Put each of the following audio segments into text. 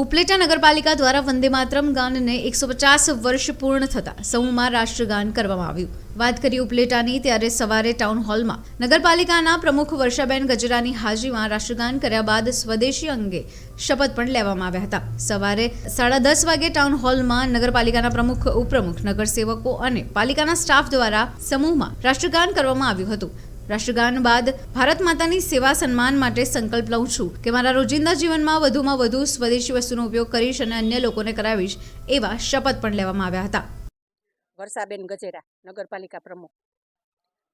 ઉપલેટા નગરપાલિકા દ્વારા વંદે માતરમ ગાનને એકસો પચાસ વર્ષ પૂર્ણ થતાં સમૂહમાં રાષ્ટ્રગાન કરવામાં આવ્યું. વાત કરી ઉપલેટાની, ત્યારે સવારે ટાઉન હોલમાં નગરપાલિકાના પ્રમુખ વર્ષાબેન ગજરાની હાજરીમાં રાષ્ટ્રગાન કર્યા બાદ સ્વદેશી અંગે શપથ પણ લેવામાં આવ્યા હતા. સવારે સાડા દસ વાગે ટાઉન હોલમાં નગરપાલિકાના પ્રમુખ, ઉપપ્રમુખ, નગરસેવકો અને પાલિકાના સ્ટાફ દ્વારા સમૂહમાં રાષ્ટ્રગાન કરવામાં આવ્યું હતું. રાષ્ટ્રગાન બાદ ભારત માતાની સેવા સન્માન માટે સંકલ્પ લઉં છું કે મારા રોજિંદા જીવનમાં વધુમાં વધુ સ્વદેશી વસ્તુનો ઉપયોગ કરીશ અને અન્ય લોકોને કરાવીશ એવા શપથ પણ લેવામાં આવ્યા હતા. વર્ષાબેન ગજેરા, નગરપાલિકા પ્રમુખ.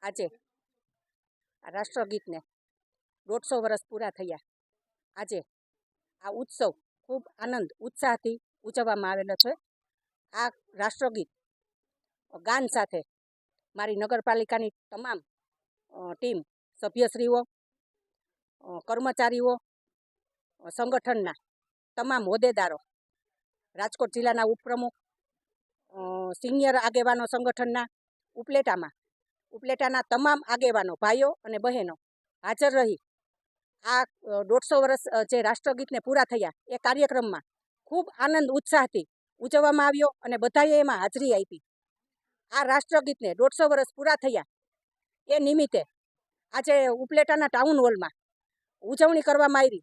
આજે રાષ્ટ્રગીતને દોઢસો વર્ષ પૂરા થયા. આજે આ ઉત્સવ ખૂબ આનંદ, ઉત્સાહથી ઉજવવામાં આવેલો છે. આ રાષ્ટ્રગીત ગાન સાથે મારી નગરપાલિકાની તમામ ટીમ, સભ્યશ્રીઓ કર્મચારીઓ સંગઠનના તમામ હોદ્દેદારો, રાજકોટ જિલ્લાના ઉપપ્રમુખ સિનિયર આગેવાનો સંગઠનના ઉપલેટામાં, ઉપલેટાના તમામ આગેવાનો ભાઈઓ અને બહેનો હાજર રહી. આ દોઢસો વર્ષ જે રાષ્ટ્રગીતને પૂરા થયા એ કાર્યક્રમમાં ખૂબ આનંદ, ઉત્સાહથી ઉજવવામાં આવ્યો અને બધાએ એમાં હાજરી આપી. આ રાષ્ટ્રગીતને દોઢસો વર્ષ પૂરા થયા એ નિમિત્તે આજે ઉપલેટાના ટાઉન હોલમાં ઉજવણી કરવામાં આવી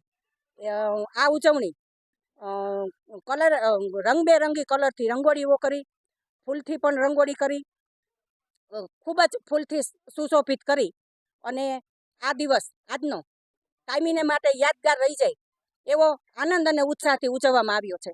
આ ઉજવણી કલર રંગબેરંગી કલરથી રંગોળીઓ કરી, ફૂલથી પણ રંગોળી કરી ખૂબ જ ફૂલથી સુશોભિત કરી અને આ દિવસ, આજનો કાયમીને માટે યાદગાર રહી જાય એવો આનંદ અને ઉત્સાહથી ઉજવવામાં આવ્યો છે.